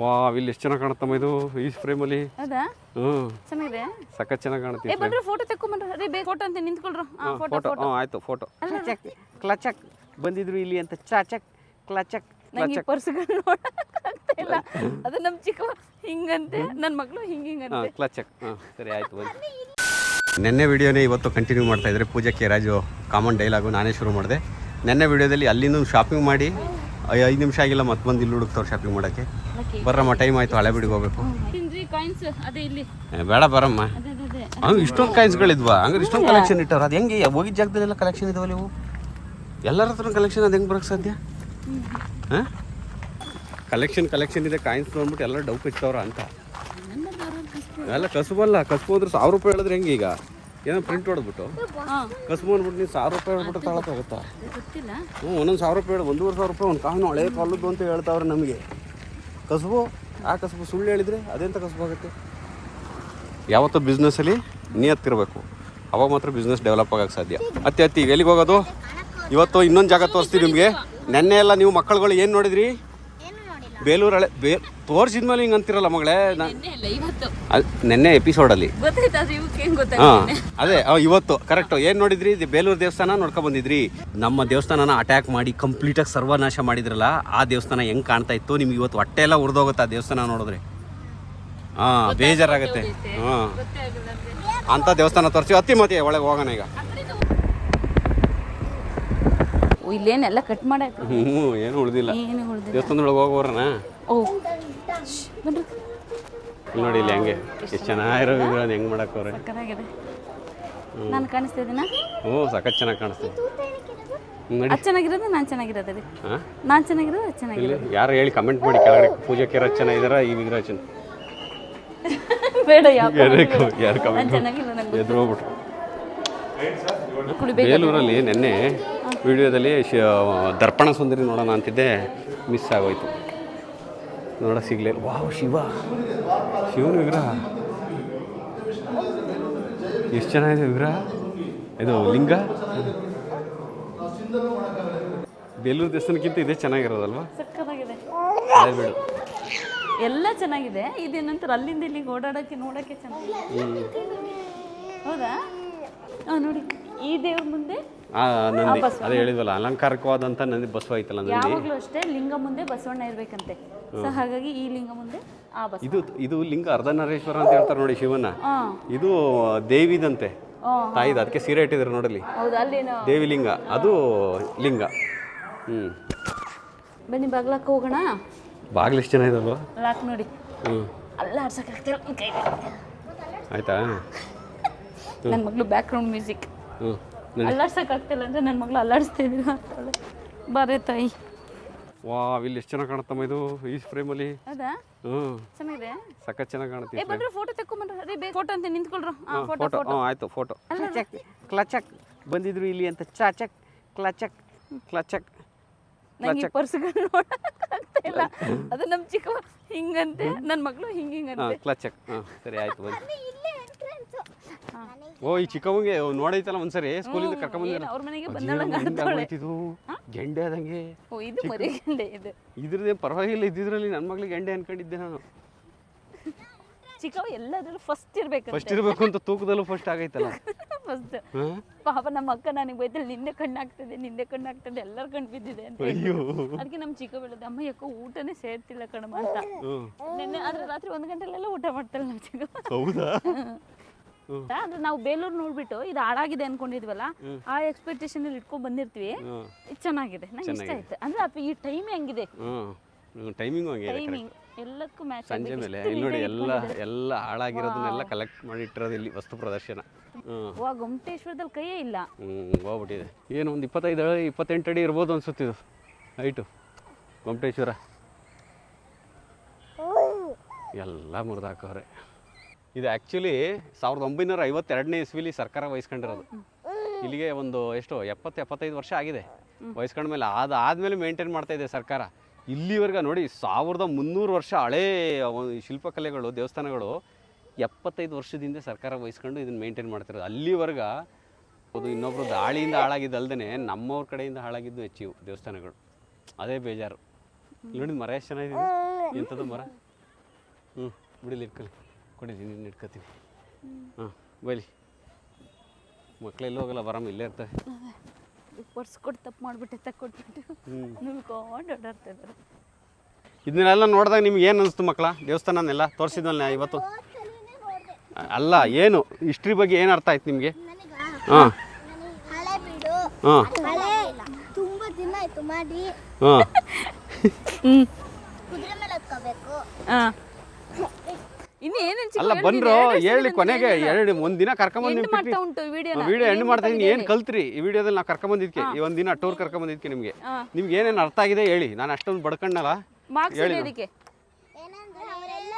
ವಾ ಇಲ್ಲಿ ಎಷ್ಟು ಚೆನ್ನಾಗಿ ಕಾಣುತ್ತಮ್ಮ ಇದು ಈ ಫ್ರೇಮಲ್ಲಿ ಹೌದಾ? ಹ್ಞೂ. ಚೆನ್ನಾಗಿದೆ? ಸಖತ್ ಚೆನ್ನಾಗಿ ಕಾಣುತ್ತೆ ಏ ಬಂದ್ರೆ ಫೋಟೋ ತೆಕ್ಕೊಂಬಂದ್ರೆ. ಅದೇ ಬೇಕು ಫೋಟೋ ಅಂತ ನಿಂತ್ಕೊಳ್ರು. ಹಾ ಫೋಟೋ ಫೋಟೋ ಹ್ಞೂ ಆಯಿತು ಫೋಟೋ ಕ್ಲಚಕ್ ಕ್ಲಚಕ್. ಬಂದಿದ್ರು ಇಲ್ಲಿ ಅಂತ ಚಾಚಕ್ ಕ್ಲಚಕ್ ನಂಗೆ ಪರ್ಸ್ಗಳು ನೋಡಕ್ಕಾಗ್ತಾ ಇಲ್ಲ. ಅದು ನಮ್ಮ ಚಿಕ್ಕ ಹಿಂಗಂತೆ. ನನ್ನ ಮಗಳು ಹಿಂಗೆ ಹಿಂಗೆ ಹಿಂಗಂತೆ ಕ್ಲಚಕ್. ಹಾಂ ಸರಿ ಆಯ್ತು ಬನ್ನಿ ನೆನ್ನೆ ವಿಡಿಯೋನೇ ಇವತ್ತು ಕಂಟಿನ್ಯೂ ಮಾಡ್ತಾ ಇದ್ದಾರೆ Pooja K Raju common dialogue ನಾನೇ ಶುರು ಮಾಡಿದೆ. ನೆನ್ನೆ ವಿಡಿಯೋದಲ್ಲಿ ಅಲ್ಲಿಂದ ಶಾಪಿಂಗ್ ಮಾಡಿ ಐದು ನಿಮಿಷ ಆಗಿಲ್ಲ ಮತ್ತೆ ಬಂದು ಇಲ್ಲಿ ಹುಡುಕ್ತಾವ್ರು ಶಾಪಿಂಗ್ ಮಾಡಕ್ಕೆ. ಬರಮ್ಮ ಬರ್ರಮ್ಮ ಟೈಮ್ ಆಯಿತು ಹಳೆ ಬಿಡಿಗೆ ಹೋಗ್ಬೇಕು. ಬೇಡ ಬರಮ್ಮ. ಹಂಗೆ ಇಷ್ಟೊಂದು ಕಾಯಿನ್ಸ್ಗಳಿದ್ವಾ ಹಂಗಾರೆ ಇಷ್ಟೊಂದು ಕಲೆಕ್ಷನ್ ಇಟ್ಟವ್ರು? ಅದು ಹೆಂಗೆ? ಹೋಗಿ ಜಾಗದಲ್ಲೆಲ್ಲ ಕಲೆಕ್ಷನ್ ಇದಾವಲ್ಲ ನೀವು ಎಲ್ಲರ ಹತ್ರ ಕಲೆಕ್ಷನ್ ಅದು ಹೆಂಗೆ ಬರೋಕ್ಕೆ ಸಾಧ್ಯ? ಹಾಂ? ಕಲೆಕ್ಷನ್ ಕಲೆಕ್ಷನ್ ಇದೆ ಕಾಯಿನ್ಸ್ ನೋಡ್ಬಿಟ್ಟು ಎಲ್ಲ ಡೌಪ್ ಇಟ್ಟವ್ರ ಅಂತ. ಎಲ್ಲ ಕಸಬಲ್ಲ ಕಸಬೋದ್ರೆ ಸಾವಿರ ರೂಪಾಯಿ ಹೇಳಿದ್ರೆ ಹೆಂಗೆ ಈಗ? ಏನೋ ಪ್ರಿಂಟ್ ಹೊಡೆದ್ಬಿಟ್ಟು. ಕಸ್ಬು ಅಂದ್ಬಿಟ್ಟು ನೀವು ಸಾವಿರ ರೂಪಾಯಿ ಹೇಳ್ಬಿಟ್ಟು ತಗೊಳಕ್ಕಾಗುತ್ತಾ ಗೊತ್ತಿಲ್ಲ. ಹ್ಞೂ ಒಂದೊಂದು ಸಾವಿರ ರೂಪಾಯಿ ಹೇಳಿ ಒಂದೂವರೆ ಸಾವಿರ ರೂಪಾಯಿ ಒಂದು ಕಾನೂನು ಹಳೆ ಕಾಲದ್ದು ಅಂತ ಹೇಳ್ತಾವ್ರೆ ನಮಗೆ. ಕಸಬು ಆ ಕಸಬು ಸುಳ್ಳು ಹೇಳಿದರೆ ಅದೆಂಥ ಕಸಬು ಆಗುತ್ತೆ? ಯಾವತ್ತೂ ಬಿಸ್ನೆಸ್ಸಲ್ಲಿ ನಿಯತ್ತಿರಬೇಕು ಅವಾಗ ಮಾತ್ರ ಬಿಸ್ನೆಸ್ ಡೆವಲಪ್ ಆಗೋಕ್ಕೆ ಸಾಧ್ಯ. ಅತ್ತಿ ಅತ್ತಿ ಈಗ ಎಲ್ಲಿಗೆ ಹೋಗೋದು? ಇವತ್ತು ಇನ್ನೊಂದು ಜಾಗ ತೋರಿಸ್ತೀವಿ ನಿಮಗೆ. ನೆನ್ನೆ ಎಲ್ಲ ನೀವು ಮಕ್ಕಳುಗಳು ಏನು ನೋಡಿದ್ರಿ? ಬೇಲೂರಳೆ ಬೇ ತೋರಿಸಿದ್ಮೇಲೆ ಹಿಂಗೆ ಅಂತಿರಲ್ಲ ಮಗಳೇ ನಿನ್ನೆ ಎಪಿಸೋಡಲ್ಲಿ ಹಾಂ ಅದು ಇವತ್ತು ಕರೆಕ್ಟ್ ಏನು ನೋಡಿದ್ರಿ? ಇದು ಬೇಲೂರು ದೇವಸ್ಥಾನ ನೋಡ್ಕೊಂಡು ಬಂದಿದ್ರಿ. ನಮ್ಮ ದೇವಸ್ಥಾನನ ಅಟ್ಯಾಕ್ ಮಾಡಿ ಕಂಪ್ಲೀಟ್ ಆಗಿ ಸರ್ವನಾಶ ಮಾಡಿದ್ರಲ್ಲ ಆ ದೇವಸ್ಥಾನ ಹೆಂಗ್ ಕಾಣ್ತಾ ಇತ್ತು ನಿಮ್ಗೆ ಇವತ್ತು ಹೊಟ್ಟೆ ಎಲ್ಲ ಉರ್ದೋಗುತ್ತೆ ಆ ದೇವಸ್ಥಾನ ನೋಡಿದ್ರೆ. ಹಾಂ ಬೇಜಾರಾಗತ್ತೆ. ಹಾಂ. ಅಂಥ ಅಂತ ದೇವಸ್ಥಾನ ತೋರಿಸಿ ಅತ್ತಿ ಮತ್ತೆ ಒಳಗೆ ಹೋಗೋಣ ಈಗ. ಇಲ್ಲೇನೆಲ್ಲ ಕಟ್ ಮಾಡ್ತೀನಿ ಹ್ಞೂ ಏನು ಉಳ್ದಿಲ್ಲ. ಏನು ಉಳ್ದಿಲ್ಲ. ದೇವಸ್ಥಾನದೊಳಗೆ ಹೋಗೋರಣ ಓ. ನೋಡಿ ಇಲ್ಲಿ ಹಂಗೆ. ಎಷ್ಟು ಚೆನ್ನಾಗಿರೋ ವಿಗ್ರಹ ಹೆಂಗೆ ಮಾಡಕ್ಕವ್ರೆ ಸಕ್ಕತ್ತಾಗಿದೆ. ನಾನು ಕಾಣಿಸ್ತಾ ಇದ್ದೀನ? ಹ್ಞೂ ಸಖತ್ ಚೆನ್ನಾಗಿ ಕಾಣಿಸ್ತಿದೆ ಅದು ಚೆನ್ನಾಗಿರೋದು ನಾನು ಚೆನ್ನಾಗಿರೋದು ರೀ ಹಾಂ? ನಾನು ಚೆನ್ನಾಗಿರೋದು ಅದು ಚೆನ್ನಾಗಿರೋದು ಯಾರು ಹೇಳಿ ಕಮೆಂಟ್ ಮಾಡಿ ಕೆಳಗಡೆ ಪೂಜೆಗೆ ಇರೋ ಚೆನ್ನಾಗಿದಾರ ಈ ವಿಗ್ರಹ ಚೆನ್ನ ಬೇಡ ಯಾರು ಕಮೆಂಟ್ ಎದುರು ಹೋಗ್ಬಿಟ್ರು ಬೇಲೂರಲ್ಲಿ ನಿನ್ನೆ ವಿಡಿಯೋದಲ್ಲಿ ಶ ದರ್ಪಣ ಸುಂದರಿ ನೋಡೋಣ ಅಂತಿದ್ದೆ ಮಿಸ್ ಆಗೋಯ್ತು. ನೋಡ ಸಿಗ್ಲಿಲ್ಲ ವಾವ್ ಶಿವ. ಶಿವನ ವಿಗ್ರಹ. ಎಷ್ಟು ಚೆನ್ನಾಗಿದೆ ವಿಗ್ರಹ? ಇದು ಲಿಂಗ? ಬೇಲೂರು ದೇವಸ್ಥಾನಕ್ಕಿಂತ ಇದೇ ಚೆನ್ನಾಗಿರೋದಲ್ವಾ? ಬಿಡು. ಎಲ್ಲ ಚೆನ್ನಾಗಿದೆ. ಇದೇನಂತರ ಅಲ್ಲಿಂದ ಇಲ್ಲಿಗೆ ಓಡಾಡೋಕ್ಕೆ ನೋಡೋಕೆ ಚೆನ್ನಾಗಿದೆ. ಹೌದಾ? ನೋಡಿ. ಈ ದೇವ್ರ ಮುಂದೆ ಆ ನಂದಿ ಅದೇ ಹೇಳಿದ್ವಲ್ಲ ಅಲಂಕಾರಕವಾದಂಥ ನಂದಿ ಬಸವ ಐತಲ್ಲ ನಂದಿ? ಯಾವಾಗಲೂ ಅಷ್ಟೇ ಲಿಂಗ ಮುಂದೆ ಬಸವಣ್ಣ ಇರ್ಬೇಕಂತೆ. ಸೊ ಹಾಗಾಗಿ ಈ ಲಿಂಗ ಮುಂದೆ ಆ ಬಸವ. ಇದು ಇದು ಲಿಂಗ ಅರ್ಧನಾರೀಶ್ವರ ಅಂತ ಹೇಳ್ತಾರೆ ನೋಡಿ ಶಿವನ. ಹಾಂ ಇದು ದೇವಿದಂತೆ. ತಾಯಿದ ತಾಯಿದು ಅದಕ್ಕೆ ಸೀರೆ ಇಟ್ಟಿದ್ರು ನೋಡಲಿ ಹೌದು ಅಲ್ಲೇನು? ದೇವಿ ಲಿಂಗ ಅದು ಲಿಂಗ. ಹ್ಞೂ ಬನ್ನಿ ಬಾಗ್ಲಕ್ಕೆ ಹೋಗೋಣ? ಬಾಗಿಲು ಎಷ್ಟು ಜನ ಇದಾವ ಲಾಕ್ ನೋಡಿ. ಹ್ಞೂ ಅಲ್ಲ ಆಡ್ಸಕ್ಕಾಗ್ತಿಲ್ಲ ಈ ಕೈಲಿ ಆಯ್ತಾ? ನನ್ನ ಮಗಳು ಬ್ಯಾಕ್ಗ್ರೌಂಡ್ ಮ್ಯೂಸಿಕ್ ಹ್ಞೂ ಅಲ್ಲಾಡ್ಸಕ್ಕಾಗ್ತಿಲ್ಲ ಅಂದರೆ ನನ್ನ ಮಗಳು ಅಲ್ಲಾಡಿಸ್ತಿದ್ದೀರ ಅಂತಾಳೆ. ಬಾರೇ ತಾಯಿ. ವಾ ಇಲ್ಲಿ ಎಷ್ಟು ಚೆನ್ನಾಗಿ ಕಾಣುತ್ತಮ್ಮ ಇದು ಈ ಫ್ರೇಮಲ್ಲಿ ಹೌದಾ? ಹ್ಞೂ. ಚೆನ್ನಾಗಿದೆ? ಸಖತ್ ಚೆನ್ನಾಗಿ ಕಾಣುತ್ತೆ ಏ ಬಂದ್ರೆ ಫೋಟೋ ತೆಕ್ಕೊಂಬನ್ರಿ ಅದೇ ಬೇಕು ಫೋಟೋ ಅಂತ ನಿಂತ್ಕೊಳ್ರು. ಹಾಂ ಫೋಟೋ ಫೋಟೋ ಹ್ಞೂ ಆಯಿತು ಫೋಟೋ ಕ್ಲಚಕ್ ಕ್ಲಚಕ್. ಬಂದಿದ್ರು ಇಲ್ಲಿ ಅಂತ ಚಾಚಕ್ ಕ್ಲಚಕ್ ಕ್ಲಚಕ್. ನಂಗೆ ಪರ್ಸ್ಗಳು ನೋಡಕ್ಕಾಗ್ತಾ ಇಲ್ಲ ಅದು ನಮ್ಮ ಚಿಕ್ಕ ಹಿಂಗಂತೆ ನನ್ನ ಮಗಳು ಹಿಂಗೆ ಹಾಂ ಹಿಂಗಂತೆ ಕ್ಲಚಕ್. ಹಾಂ ಸರಿ ಆಯ್ತು ಬನ್ನಿ. ಓ ಈ ಚಿಕ್ಕವಂಗೆ ನೋಡೈತಲ್ಲ ಒಂದ್ಸರಿ ಸ್ಕೂಲಿಂದ ಕರ್ಕೊಂಬಂದಿರ ಅವ್ರ ಮನೆಗೆ ಇದು ಗೆಂಡೆ ಆದಂಗೆ. ಓ ಇದು ಮರಿಗಂಡೆ ಇದು. ಇದ್ರದ್ದೇ ಪರವಾಗಿಲ್ಲ ಇದ್ದಿದ್ರಲ್ಲಿ ನನ್ನ ಮಗಳಿಗೆ ಗೆಂಡೆ ಅನ್ಕೊಂಡಿದ್ದೆ ನಾನು. ಚಿಕ್ಕವ ಎಲ್ಲದ್ರಲ್ಲೂ ಫಸ್ಟ್ ಇರ್ಬೇಕು ಫಸ್ಟ್ ಇರಬೇಕು ಅಂತ ತೂಕದಲ್ಲೂ ಫಸ್ಟ್ ಆಗೈತಲ್ಲ. ಫಸ್ಟ್ ಪಾಪ ನಮ್ಮ ಅಕ್ಕ ನನಗೆ ಬೈತಲ್ಲಿ ನಿನ್ನೆ ಕಣ್ಣಾಗ್ತದೆ ನಿನ್ನೆ ಕಣ್ಣು ಆಗ್ತದೆ ಎಲ್ಲರ ಕಣ್ಣು ಬಿದ್ದಿದೆ ಅಂತ ಅದಕ್ಕೆ ನಮ್ಮ ಚಿಕ್ಕ ಬೆಳೆದ ಅಮ್ಮ ಯಾಕೋ ಊಟನೇ ಸೇರ್ತಿಲ್ಲ ಕಣಮ್ಮ ಅಂತ. ನಿನ್ನೆ ಆದ್ರೆ ರಾತ್ರಿ ಒಂದು ಗಂಟೆಲೆಲ್ಲ ಊಟ ಮಾಡ್ತಾಳೆ ನಮ್ಮ ಚಿಕ್ಕ ಹೌದಾ? ಅಂದ್ರೆ ನಾವು ಬೇಲೂರು ನೋಡ್ಬಿಟ್ಟು ಇದು ಹಾಳಾಗಿದೆ ಅನ್ಕೊಂಡಿದ್ವಲ್ಲ ಆ ಎಕ್ಸ್ಪೆಕ್ಟೇಷನ್ ಅಲ್ಲಿ ಇಟ್ಕೊಂಡ್ ಬಂದಿರ್ತೀವಿ. ಇದು ಚೆನ್ನಾಗಿದೆ. ನಂಗೆ ಇಷ್ಟ ಆಯ್ತು. ಅಂದ್ರೆ ಅಪ್ಪ ಈ ಟೈಮ್ ಹೆಂಗಿದೆ. ಟೈಮಿಂಗ್ ಟೈಮಿಂಗ್ ಎಲ್ಲಕ್ಕೂ ಮ್ಯಾಚ್ ಸಂಜೆ ಮೇಲೆ ಇಲ್ಲಿ ನೋಡಿ ಎಲ್ಲ ಎಲ್ಲ ಹಾಳಾಗಿರೋದನ್ನೆಲ್ಲ ಕಲೆಕ್ಟ್ ಮಾಡಿ ಇಟ್ಟಿರೋದು ಇಲ್ಲಿ ವಸ್ತು ಪ್ರದರ್ಶನ. ವಾ ಗೊಮ್ಮಟೇಶ್ವರದಲ್ಲಿ ಕೈಯೇ ಇಲ್ಲ. ಹ್ಞೂ ಹೋಗ್ಬಿಟ್ಟಿದೆ. ಏನು ಒಂದು ಇಪ್ಪತ್ತೈದು ಅಡಿ ಇಪ್ಪತ್ತೆಂಟು ಅಡಿ ಇರ್ಬೋದು ಅನ್ಸುತ್ತಿದ್ದು ಹೈಟು ಗೊಮ್ಮಟೇಶ್ವರ ಎಲ್ಲ ಮುರಿದಾಕವ್ರೆ. ಇದು ಆ್ಯಕ್ಚುಲಿ ಸಾವಿರದ ಒಂಬೈನೂರ ಐವತ್ತೆರಡನೇ ಇಸ್ವಿಲಿ ಸರ್ಕಾರ ವಹಿಸ್ಕೊಂಡಿರೋದು. ಇಲ್ಲಿಗೆ ಒಂದು ಎಷ್ಟು, ಎಪ್ಪತ್ತು, ಎಪ್ಪತ್ತೈದು ವರ್ಷ ಆಗಿದೆ. ವಹಿಸ್ಕೊಂಡ ಮೇಲೆ ಅದು ಆದಮೇಲೆ ಮೇಂಟೈನ್ ಮಾಡ್ತಾ ಇದೆ ಸರ್ಕಾರ. ಇಲ್ಲಿವರೆಗೆ ನೋಡಿ, ಸಾವಿರದ ಮುನ್ನೂರು ವರ್ಷ ಹಳೇ ಶಿಲ್ಪಕಲೆಗಳು, ದೇವಸ್ಥಾನಗಳು, ಎಪ್ಪತ್ತೈದು ವರ್ಷದಿಂದ ಸರ್ಕಾರ ವಹಿಸ್ಕೊಂಡು ಇದನ್ನು ಮೇಂಟೈನ್ ಮಾಡ್ತಿರೋದು. ಅಲ್ಲಿವರೆಗೆ ಅದು ಇನ್ನೊಬ್ರು ದಾಳಿಯಿಂದ ಹಾಳಾಗಿದ್ದಲ್ದೇ ನಮ್ಮವ್ರ ಕಡೆಯಿಂದ ಹಾಳಾಗಿದ್ದು ಹೆಚ್ಚು ದೇವಸ್ಥಾನಗಳು. ಅದೇ ಬೇಜಾರು. ನೋಡಿ ಮರ ಎಷ್ಟು ಚೆನ್ನಾಗಿದೆ? ಎಂಥದ್ದು ಮರ? ಹ್ಞೂ ಬಿಡಿಲಿ ಇಟ್ಕೊಳ್ಳಿ ಕೊಡಿ ನೀನು ಇಟ್ಕೊತೀನಿ. ಹಾಂ ಬೈಲಿ. ಮಕ್ಕಳೆಲ್ಲ ಹೋಗಲ್ಲ ಬರಮ್ಮ ಇಲ್ಲೇ ಇರ್ತವೆ ಪರ್ಸ್ ಕೊಟ್ಟು ತಪ್ಪು ಮಾಡಿಬಿಟ್ಟೆ ತಕ್ಕೊಟ್ಬಿಟ್ಟು ನುಲ್ಕೊಂಡು ಓಡಾಡ್ತಿದ್ದಾರೆ ಇದನ್ನೆಲ್ಲ ನೋಡಿದಾಗ ನಿಮ್ಗೆ ಏನು ಅನಿಸ್ತು ಮಕ್ಕಳ? ದೇವಸ್ಥಾನನೆಲ್ಲ ತೋರಿಸಿದ್ವಲ್ಲ ಇವತ್ತು? ಅಲ್ಲ ಏನು? ಹಿಸ್ಟ್ರಿ ಬಗ್ಗೆ ಏನು ಅರ್ಥ ಆಯ್ತು ನಿಮಗೆ? ಹಾಂ. ಹಳೆ ಬಿಡು. ಹಾಂ. ಹಳೆ ತುಂಬಾ ದಿನ ಆಯ್ತು ಮಾಡಿ. ಹಾಂ. ಇನ್ನು ಏನೇನು ಅಲ್ಲ ಬಂದ್ರು ಹೇಳಿ ಕೊನೆಗೆ ಎರಡು ಒಂದಿನ ದಿನ ಕರ್ಕೊಂಬಂದು ಎಂಡ್ ಮಾಡ್ತಾ ಉಂಟು ವಿಡಿಯೋನ ವಿಡಿಯೋ ಎಂಡ್ ಮಾಡ್ತಾ ಇದ್ದೀನಿ ಏನು ಕಲ್ತ್ರಿ? ಈ ವಿಡಿಯೋದಲ್ಲಿ ನಾವು ಕರ್ಕೊಂಬಂದಿದ್ಕೆ. ಈ ಒಂದಿನ ದಿನ ಟೂರ್ ಕರ್ಕೊಂಬಂದಿದ್ಕೆ ನಿಮಗೆ. ನಿಮ್ಗೆ ಏನೇನು ಅರ್ಥ ಆಗಿದೆ ಹೇಳಿ. ನಾನು ಅಷ್ಟೊಂದು ಬಡ್ಕಣ್ಣಲ್ಲ. ಮಾರ್ಕ್ಸ್ ಅದಕ್ಕೆ ಏನಂದ್ರೆ ಅವರೆಲ್ಲ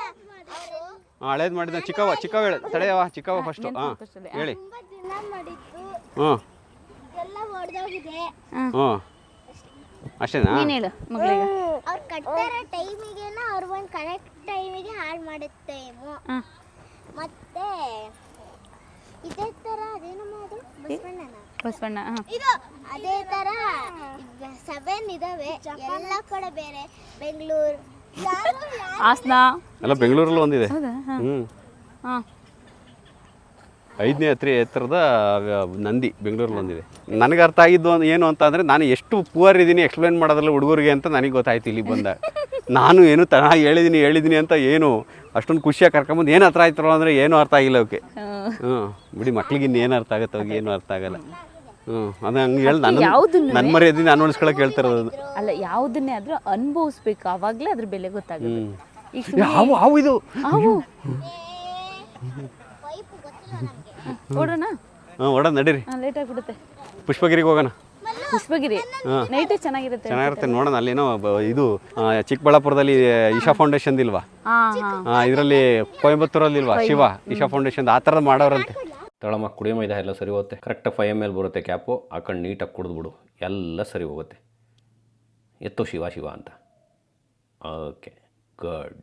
ಅವರು ಹಾಂ ಹಳೇದು ಮಾಡಿದ ಚಿಕ್ಕವ ಚಿಕ್ಕವ ಹೇಳ ತಡೆಯವ ಚಿಕ್ಕವ ಫಸ್ಟು ಹಾಂ ಹೇಳಿ. ತುಂಬಾ ದಿನ ಮಾಡಿದ್ದು. ಹ್ಞೂ ಹ್ಞೂ ಅಷ್ಟೇನಾ? ನೀನು ಹೇಳು ಮಗಳಿಗೆ. ಅವ್ರು ಕಟ್ಟಾರ ಟೈಮಿಗೆನ ಅವ್ರು ಒಂದು ಕರೆಕ್ಟ್ ಟೈಮಿಗೆ ಹಾಳು ಮಾಡುತ್ತೇಮೋ ಹಾಂ. ಮತ್ತೆ ಇದೇ ತರ ಅದೇನೋ ಅದು? ಬಸವಣ್ಣನ? ಬಸವಣ್ಣ ಹಾಂ. ಅದೇ ತರ ಸೆವೆನ್ ಇದಾವೆ. ಎಲ್ಲ ಕಡೆ ಬೇರೆ. ಬೆಂಗಳೂರು. ಹಾಸನ. ಎಲ್ಲ ಬೆಂಗಳೂರಲ್ಲಿ ಒಂದಿದೆ. ಹೌದಾ? ಹಾಂ. ಹ್ಞೂ ಹಾಂ. ಐದನೇ ಹತ್ರ ಎತ್ತರದ ನಂದಿ ಬೆಂಗಳೂರಲ್ಲಿ ಒಂದಿದೆ. ನನಗೆ ಅರ್ಥ ಆಗಿದ್ದು ಒಂದು ಏನು ಅಂತ ಅಂದರೆ ನಾನು ಎಷ್ಟು ಪೂವರ್ ಇದ್ದೀನಿ ಎಕ್ಸ್ಪ್ಲೇನ್ ಮಾಡೋದ್ರಲ್ಲಿ ಹುಡುಗರಿಗೆ ಅಂತ ನನಗೆ ಗೊತ್ತಾಯ್ತು ಇಲ್ಲಿ ಬಂದ ನಾನು ಏನು ತನ ಹೇಳಿದ್ದೀನಿ ಹೇಳಿದ್ದೀನಿ ಅಂತ ಏನು ಅಷ್ಟೊಂದು ಖುಷಿಯಾಗಿ ಕರ್ಕೊಂಬಂದು ಏನು ಹತ್ರ ಆಯ್ತಲ್ಲ ಅಂದರೆ ಏನೂ ಅರ್ಥ ಆಗಿಲ್ಲ ಅವಕ್ಕೆ. ಹ್ಞೂ ಬಿಡಿ ಮಕ್ಳಿಗೆ ಇನ್ನೇನು ಅರ್ಥ ಆಗುತ್ತೆ ಅವ್ರಿಗೆ ಏನು ಅರ್ಥ ಆಗಲ್ಲ. ಹ್ಞೂ ಅದು ಹಂಗೆ ಹೇಳಿ ನನ್ನ ನನ್ನ ಮರ್ಯಾದೆ ನಾನು ಉಳಿಸ್ಕೊಳಕ್ಕೆ ಹೇಳ್ತಿರೋದು ಅದು ಅಲ್ಲ ಯಾವುದನ್ನೇ ಆದರೂ ಅನುಭವಿಸ್ಬೇಕು. ಆವಾಗಲೇ ಅದ್ರ ಬೆಲೆ ಗೊತ್ತಾಗುತ್ತೆ. ಹಾವು ಹಾವು ಇದು? ಓಡೋಣ? ಹಾಂ ನಡೀರಿ. ಲೇಟ್ ಆಗಿಬಿಡುತ್ತೆ. ಪುಷ್ಪಗಿರಿಗೆ ಹೋಗೋಣ. ಪುಷ್ಪಗಿರಿ. ನೈಟ್ ಚೆನ್ನಾಗಿರುತ್ತೆ. ಚೆನ್ನಾಗಿರುತ್ತೆ ನೋಡೋಣ ಅಲ್ಲಿ ಬ- ಇದು ಆ, ಚಿಕ್ಕಬಳ್ಳಾಪುರದಲ್ಲಿ ಇಶಾ ಫೌಂಡೇಶನ್ ಇಲ್ವಾ? ಹಾಂ ಹಾಂ. ಇದರಲ್ಲಿ ಕೊಯಂಬತ್ತೂರಲ್ಲಿ ಇಲ್ವಾ ಶಿವ ಇಶಾ ಫೌಂಡೇಶನ್ ಆ ಥರದ್ದು ಮಾಡೋರಂತೆ. ತಳಮ ಕುಡಿಯೋ ಮೈದ ಎಲ್ಲ ಸರಿ ಹೋಗುತ್ತೆ. ಕರೆಕ್ಟಾಗಿ ಫೈವ್ ಎಂ ಎಲ್ ಬರುತ್ತೆ ಕ್ಯಾಪು ಹಾಕೊಂಡು ನೀಟಾಗಿ ಕುಡಿದ್ಬಿಡು. ಎಲ್ಲ ಸರಿ ಹೋಗುತ್ತೆ. ಎತ್ತು ಶಿವ ಶಿವ ಅಂತ. ಓಕೆ ಗುಡ್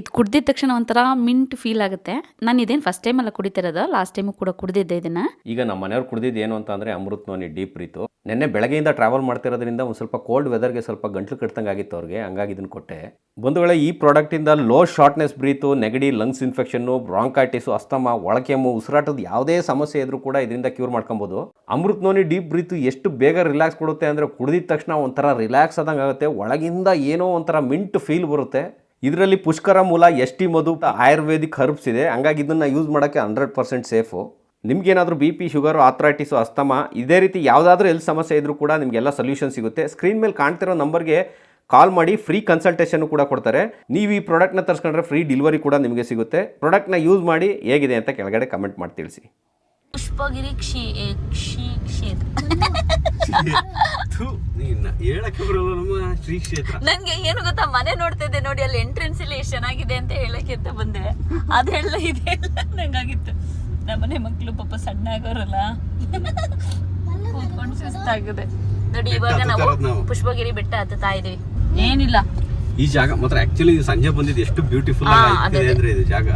ಇದು ಕುಡ್ದಿದ ತಕ್ಷಣ ಒಂಥರ ಮಿಂಟ್ ಫೀಲ್ ಆಗುತ್ತೆ. ನಾನು ಇದೇನು ಫಸ್ಟ್ ಟೈಮ್ ಅಲ್ಲ ಕುಡಿತಿರೋದು ಲಾಸ್ಟ್ ಟೈಮು ಕೂಡ ಕುಡ್ದಿದ್ದೆ ಇದನ್ನ. ಈಗ ನಮ್ಮ ಮನೆಯವ್ರು ಕುಡ್ದಿದ್ದು ಏನು ಅಂತ ಅಂದರೆ ಅಮೃತ್ ನೋನಿ ಡೀಪ್ ರೀತು ನಿನ್ನೆ ಬೆಳಗ್ಗೆಯಿಂದ ಟ್ರಾವೆಲ್ ಮಾಡ್ತಿರೋದ್ರಿಂದ ಒಂದು ಸ್ವಲ್ಪ ಕೋಲ್ಡ್ ವೆದರ್ಗೆ ಸ್ವಲ್ಪ ಗಂಟ್ಲು ಕಟ್ತಂಗೆ ಆಗಿತ್ತು ಅವ್ರಿಗೆ ಹಂಗಾಗಿ ಇದನ್ನು ಕೊಟ್ಟೆ. ಬಂಧುಗಳೇ ಈ ಪ್ರಾಡಕ್ಟಿಂದ ಲೋ ಶಾರ್ಟ್ನೆಸ್ ಬ್ರೀತು ನೆಗಡಿ ಲಂಗ್ಸ್ ಇನ್ಫೆಕ್ಷನ್ನು ಬ್ರಾಂಕೈಟಿಸು ಅಸ್ತಮ ಒಳಕೆಮ್ಮು ಉಸಿರಾಟದ ಯಾವುದೇ ಸಮಸ್ಯೆ ಇದ್ರೂ ಕೂಡ ಇದರಿಂದ ಕ್ಯೂರ್ ಮಾಡ್ಕೊಬೋದು. ಅಮೃತ್ ನೋನಿ ಡೀಪ್ ಬ್ರೀತು ಎಷ್ಟು ಬೇಗ ರಿಲ್ಯಾಕ್ಸ್ ಕೊಡುತ್ತೆ ಅಂದರೆ ಕುಡಿದಿದ ತಕ್ಷಣ ಒಂಥರ ರಿಲ್ಯಾಕ್ಸ್ ಆದಂಗೆ ಆಗುತ್ತೆ ಒಳಗಿಂದ ಏನೋ ಒಂಥರ ಮಿಂಟ್ ಫೀಲ್ ಬರುತ್ತೆ. ಇದರಲ್ಲಿ ಪುಷ್ಕರ ಮೂಲ ಎಸ್ ಟಿ ಮಧು ಆಯುರ್ವೇದಿಕ್ ಹರ್ಬ್ಸ್ ಇದೆ. ಹಂಗಾಗಿ ಇದನ್ನು ಯೂಸ್ ಮಾಡೋಕ್ಕೆ ಹಂಡ್ರೆಡ್ ಪರ್ಸೆಂಟ್ ಸೇಫು ನಿಮಗೇನಾದರೂ B P sugar arthritis asthma ಇದೇ ರೀತಿ ಯಾವುದಾದ್ರೂ ಎಲ್ಲಿ ಸಮಸ್ಯೆ ಇದ್ರೂ ಕೂಡ ನಿಮಗೆಲ್ಲ ಸೊಲ್ಯೂಷನ್ ಸಿಗುತ್ತೆ. ಸ್ಕ್ರೀನ್ ಮೇಲೆ ಕಾಣ್ತಿರೋ ನಂಬರ್ಗೆ ಕಾಲ್ ಮಾಡಿ ಫ್ರೀ ಕನ್ಸಲ್ಟೇಷನ್ ಕೂಡ ಕೊಡ್ತಾರೆ. ನೀವು ಈ ಪ್ರಾಡಕ್ಟ್ನ ತರಿಸ್ಕೊಂಡ್ರೆ ಫ್ರೀ ಡಿಲಿವರಿ ಕೂಡ ನಿಮಗೆ ಸಿಗುತ್ತೆ. ಪ್ರಾಡಕ್ಟ್ನ ಯೂಸ್ ಮಾಡಿ ಹೇಗಿದೆ ಅಂತ ಕೆಳಗಡೆ ಕಮೆಂಟ್ ಮಾಡಿ ತಿಳಿಸಿ. ಪುಷ್ಪಗಿರಿ ಕ್ಷೀ ಕ್ಷೀ ಕ್ಷೇತ್ರ ಶ್ರೀ ಕ್ಷೇತ್ರ. ನನಗೆ ಏನು ಗೊತ್ತಾ ಮನೆ ನೋಡ್ತಾ ಇದ್ದೆ ನೋಡಿ ಅಲ್ಲಿ ಎಂಟ್ರೆನ್ಸ್ ಇಲ್ಲಿ ಎಷ್ಟು ಚೆನ್ನಾಗಿದೆ ಅಂತ ಹೇಳಕ್ಕೆ ಅಂತ ಬಂದೆ. ಅದೆಲ್ಲ ಇದೆ ನಂಗಾಗಿತ್ತು. ನಮ್ಮನೆ ಮಕ್ಕಳು ಪಾಪ ಸಣ್ಣ ಆಗೋರಲ್ಲ ಕೂತ್ಕೊಂಡು ಸುಸ್ತಾಗಿದೆ. ನೋಡಿ ಇವಾಗ ನಾವು ಪುಷ್ಪಗಿರಿ ಬೆಟ್ಟ ಹತ್ತುತ್ತಾ ಇದೀವಿ ಏನಿಲ್ಲ. ಈ ಜಾಗ ಮಾತ್ರ ಆಕ್ಚುಲಿ ಸಂಜೆ ಬಂದಿದ್ದು ಎಷ್ಟು ಬ್ಯೂಟಿಫುಲ್ ಆಗಿದೆ ಆಗಿ ಅಂದ್ರೆ ಇದು ಜಾಗ.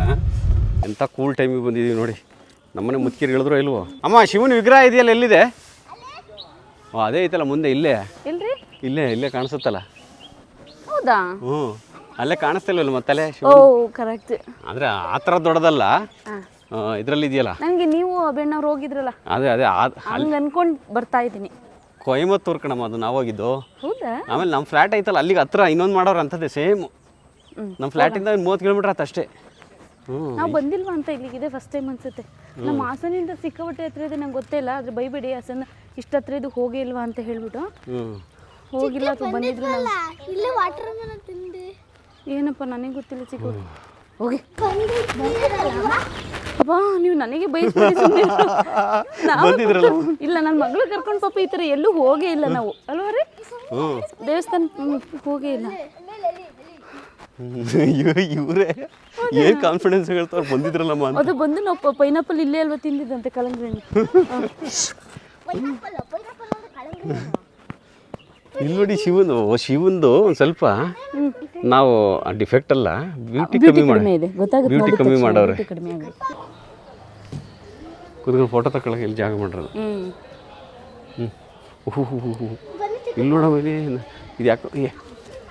ಎಂತ ಕೂಲ್ ಟೈಮಿಗೆ ಬಂದಿದೀವಿ ನೋಡಿ. ನಮ್ಮನೆ ಮುತ್ಕಿರಿ ಹೇಳಿದ್ರು ಇಲ್ವೋ? ಅಮ್ಮ ಶಿವನ ವಿಗ್ರಹ ಇದೆಯಲ್ಲ ಎಲ್ಲಿದೆ? ಅದೇ ಐತಲ್ಲ ಮುಂದೆ ಇಲ್ಲೇ. ಇಲ್ರಿ? ಇಲ್ಲೇ ಇಲ್ಲೇ ಕಾಣಿಸುತ್ತಲ್ಲ. ಹೌದಾ? ಹ್ಞೂ ಅಲ್ಲೇ ಕಾಣಿಸ್ತಿಲ್ವಲ್ಲ ಮತ್ತಲ್ಲೇ ಓ ಕರೆಕ್ಟ್ ಅಂದರೆ ಆ ಥರ ದೊಡ್ಡದಲ್ಲ. ಇದರಲ್ಲಿ ಇದೆಯಲ್ಲ? ನನಗೆ ನೀವು ಬೆಣ್ಣವ್ರು ಹೋಗಿದ್ರಲ್ಲ. ಅದೇ ಅದೇ ಹಂಗೆ ಅನ್ಕೊಂಡು ಬರ್ತಾ ಇದ್ದೀನಿ. ಕೊಯಮತ್ತೂರು ಕಣಮ್ಮ ಅದು ನಾವು ಹೋಗಿದ್ದು. ಹೌದಾ? ಆಮೇಲೆ ನಮ್ಮ ಫ್ಲ್ಯಾಟ್ ಐತಲ್ಲ ಅಲ್ಲಿಗೆ ಹತ್ರ ಇನ್ನೊಂದು ಮಾಡೋರು ಅಂಥದ್ದೇ ಸೇಮ್. ನಮ್ಮ ಫ್ಲ್ಯಾಟಿಂದ ಮೂವತ್ತು ಕಿಲೋಮೀಟರ್ ಆಯ್ತು ಅಷ್ಟೇ. ನಾವು ಬಂದಿಲ್ವಾ ಅಂತ ಇಲ್ಲಿಗಿದೆ ಫಸ್ಟ್ ಟೈಮ್ ಅನ್ಸುತ್ತೆ. ನಮ್ಮ ಹಾಸನಿಂದ ಸಿಕ್ಕಾಪಟ್ಟೆ ಹತ್ರ ಇದೆ ನಂಗೆ ಗೊತ್ತೇ ಇಲ್ಲ ಆದ್ರೆ ಬೈಬೇಡಿ ಹಾಸನ ಇಷ್ಟ ಹತ್ರ ಇದು ಹೋಗೇ ಇಲ್ವಾ ಅಂತ ಹೇಳ್ಬಿಟ್ಟು. ಹೋಗಿಲ್ಲ ಅಥವಾ ಬಂದಿದ್ರು ನಾವು ಇಲ್ಲೇ ವಾಟರ್ ಮೆಲನ್ ತಿಂದೆ. ಏನಪ್ಪ ನನಗೆ ಗೊತ್ತಿಲ್ಲ ಚಿಕ್ಕ ಹೋಗಿ. ಅಪ್ಪ ನೀವು ನನಗೆ ಬೈಸ್ಬೇಡಿ ಸುಮ್ನೆ. ನಾವು ಬಂದಿದ್ರಲ್ಲ. ಇಲ್ಲ ನನ್ನ ಮಗಳು ಕರ್ಕೊಂಡು ಪಾಪ ಈ ಥರ ಎಲ್ಲೂ ಹೋಗೇ ಇಲ್ಲ ನಾವು. ಅಲ್ವಾ ರೀ? ಹ್ಞೂ ದೇವಸ್ಥಾನ ಹ್ಮ್, ಹೋಗೇ ಇಲ್ಲ. ಇವರೇ. ಏನು ಕಾನ್ಫಿಡೆನ್ಸ್ ಹೇಳ್ತಾರೆ ಬಂದಿದ್ರಲ್ಲಮ್ಮ ಅಂತ? ಅದು ಬಂದು ನಾವು ಪೈನಾಪಲ್ ಇಲ್ಲೇ ಅಲ್ವಾ ತಿಂದಿದ್ದಂತೆ ಕಳಂಗ್ರಿ ಇಲ್ಲಿ ನೋಡಿ ಶಿವನು ಓ ಶಿವಂದು ಒಂದು ಸ್ವಲ್ಪ ನಾವು ಡಿಫೆಕ್ಟ್ ಅಲ್ಲ ಬ್ಯೂಟಿ ಕಮ್ಮಿ ಮಾಡಿ ಬ್ಯೂಟಿ ಕಮ್ಮಿ ಮಾಡವ್ರೆ ಕುತ್ಕೊಂಡು ಫೋಟೋ ತಗೊಳಕ್ಕೆ ಇಲ್ಲಿ ಜಾಗ ಮಾಡಿರೋದು ಹ್ಞೂ ಇಲ್ಲಿ ನೋಡೋ ಇದು ಯಾಕೆ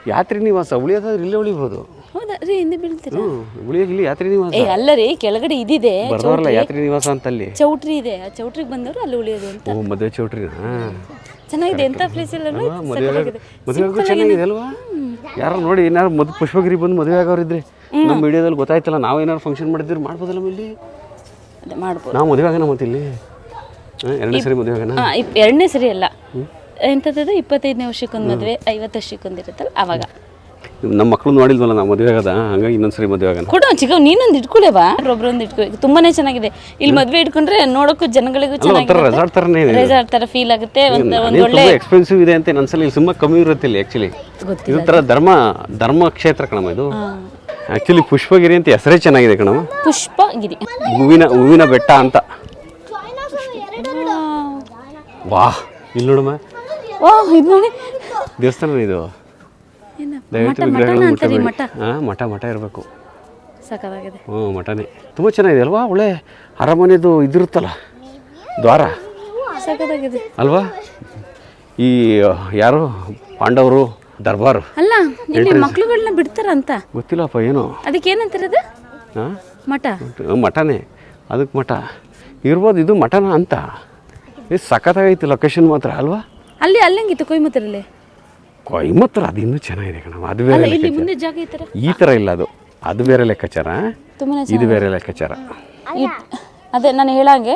ಯಾತ್ರಿ ನೀವು ನೀವು ಸವಳಿಯೋದಾದ್ರೆ ಇಲ್ಲೇ ಉಳಿಬೋದು. ಹೌದಾ? ರೀ ಹಿಂದೆ ಬೀಳ್ತೀರಾ? ಉಳಿಯೋಕೆ ಇಲ್ಲಿ ಯಾತ್ರಿ ನಿವಾಸ. ಏ ಅಲ್ಲ ರೀ ಕೆಳಗಡೆ ಇದಿದೆ. ಬರ್ದವ್ರಲ್ಲ ಯಾತ್ರಿ ನಿವಾಸ ಅಂತ ಅಲ್ಲಿ ಚೌಟ್ರಿ ಇದೆ. ಆ ಚೌಟ್ರಿಗೆ ಬಂದವರು ಅಲ್ಲಿ ಉಳಿಯೋದು ಅಂತ. ಓ ಮದುವೆ ಚೌಟ್ರಿ ಹಾಂ ಚೆನ್ನಾಗಿದೆ ಎಂತ ಪ್ಲೇಸ್ ಇಲ್ಲ? ಮದುವೆ. ಚೆನ್ನಾಗಿದೆ ಅಲ್ವಾ? ಯಾರು ನೋಡಿ ಏನಾರು ಮದ್ ಪುಷ್ಪಗಿರಿ ಬಂದು ಮದುವೆ ಆಗೋರು ಇದ್ರೆ ನಮ್ಮ ವಿಡಿಯೋದಲ್ಲಿ ಗೊತ್ತಾಯ್ತಲ್ಲ ನಾವು ಏನಾರು ಫಂಕ್ಷನ್ ಮಾಡಿದ್ರೆ ಮಾಡ್ಬೋದಲ್ಲ ಇಲ್ಲಿ ಮಾಡ್ಬೋದು. ನಾವು ಮದುವೆ ಆಗೋಣ ಮತ್ತೆ ಇಲ್ಲಿ. ಎರಡನೇ ಸರಿ ಮದುವೆ ಆಗೋಣ. ಎರಡನೇ ಸರಿ ಅಲ್ಲ. ಎಂಥದ್ದು ಇಪ್ಪತ್ತೈದನೇ ವರ್ಷಕ್ಕೊಂದು ಮದುವೆ ಐವತ್ತು ವರ್ಷಕ್ಕೊಂದು ಇರುತ್ತಲ್ಲ ಅವಾಗ. ನಮ್ಮ ಮಕ್ಕಳು ನೋಡಿಲ್ವಲ್ಲ ನಾವು ಮದುವೆ ಆಗದ? ಹಂಗಾಗಿ ಇನ್ನೊಂದ್ಸರಿ ಮದುವೆ ಆಗೋಣ. ಕೊಡು ಚಿಕ್ಕ ನೀನೊಂದು ಇಟ್ಕೊಳ್ಳೇವಾ ಒಬ್ಬರೊಂದು ಇಟ್ಕೊ ತುಂಬಾನೇ ಚೆನ್ನಾಗಿದೆ. ಇಲ್ಲಿ ಮದುವೆ ಇಟ್ಕೊಂಡ್ರೆ ನೋಡೋಕ್ಕೂ ಜನಗಳಿಗೂ ಅಲ್ಲ ಒಂಥರ ಚೆನ್ನಾಗಿ ರೆಸಾರ್ಟ್ ಥರನೇ ಇದೆ. ರೆಸಾರ್ಟ್ ತರ ಫೀಲ್ ಆಗುತ್ತೆ ಒಂದು ಒಳ್ಳೆ ತುಂಬ ಎಕ್ಸ್ಪೆನ್ಸಿವ್ ಇದೆ ಅಂತ ನನ್ನ ಇಲ್ಲಿ ತುಂಬ ಕಮ್ಮಿ ಇರುತ್ತೆ ಇಲ್ಲಿ ಆ್ಯಕ್ಚುಲಿ ಇದು ಥರ ಧರ್ಮ ಧರ್ಮ ಕ್ಷೇತ್ರ ಕಣಮ್ಮ ಇದು. ಆ್ಯಕ್ಚುಲಿ ಪುಷ್ಪಗಿರಿ ಅಂತ ಹೆಸರೇ ಚೆನ್ನಾಗಿದೆ ಕಣಮ್ಮ. ಪುಷ್ಪಗಿರಿ. ಹೂವಿನ ಹೂವಿನ ಬೆಟ್ಟ ಅಂತ. ವಾಹ್. ಇಲ್ಲಿ ನೋಡಮ್ಮ. ಓಹ್ ಇದು ನೋಡಿ. ದೇವಸ್ಥಾನ ಇದು? ದಯವಿಟ್ಟು ವಿಗ್ರಹಗಳನ್ನ ಮುಟ್ಟಬೇಡಿ ಹಾಂ ಮಠ ಮಠ ಇರಬೇಕು. ಸಾಕಾಗಿದೆ ಹ್ಞೂ ಮಠನೇ. ತುಂಬ ಚೆನ್ನಾಗಿದೆ ಅಲ್ವಾ? ಒಳ್ಳೆ ಅರಮನೆದು ಇದಿರುತ್ತಲ್ಲ ದ್ವಾರ? ಸಾಕಾಗಿದೆ ಅಲ್ವಾ? ಈ ಯಾರು? ಪಾಂಡವರು ದರ್ಬಾರು? ಅಲ್ಲ ಇಲ್ಲಿ ಮಕ್ಳುಗಳನ್ನ ಬಿಡ್ತಾರ ಅಂತ ಗೊತ್ತಿಲ್ಲಪ್ಪ ಏನು? ಅದಕ್ಕೆ ಏನಂತಿರೋದು ಹಾಂ? ಮಠ. ಮಠನೇ. ಅದಕ್ಕೆ ಮಠ. ಇರ್ಬೋದು ಇದು ಮಠನ ಅಂತ. ಇದು ಸಖತ್ತಾಗೈತಿ ಲೊಕೇಶನ್ ಮಾತ್ರ ಅಲ್ವಾ? ಅಲ್ಲಿ ಅಲ್ಲಂಗಿತ್ತು ಕೊಯ್ಮತ್ತರಲ್ಲಿ. ಕೊಯಮತ್ತೂರು ಅದು ಇನ್ನೂ ಚೆನ್ನಾಗಿದೆ ಕಣ ಅದು ಬೇರೆ ಅಲ್ಲ ಇಲ್ಲಿ ಮುಂದೆ ಜಾಗ ಈ ಥರ ಈ ಥರ ಇಲ್ಲ ಅದು. ಅದು ಬೇರೆ ಲೆಕ್ಕಾಚಾರ. ಇದು ಬೇರೆ ಲೆಕ್ಕಾಚಾರ. ಅದೇ ನಾನು ಹೇಳಂಗೆ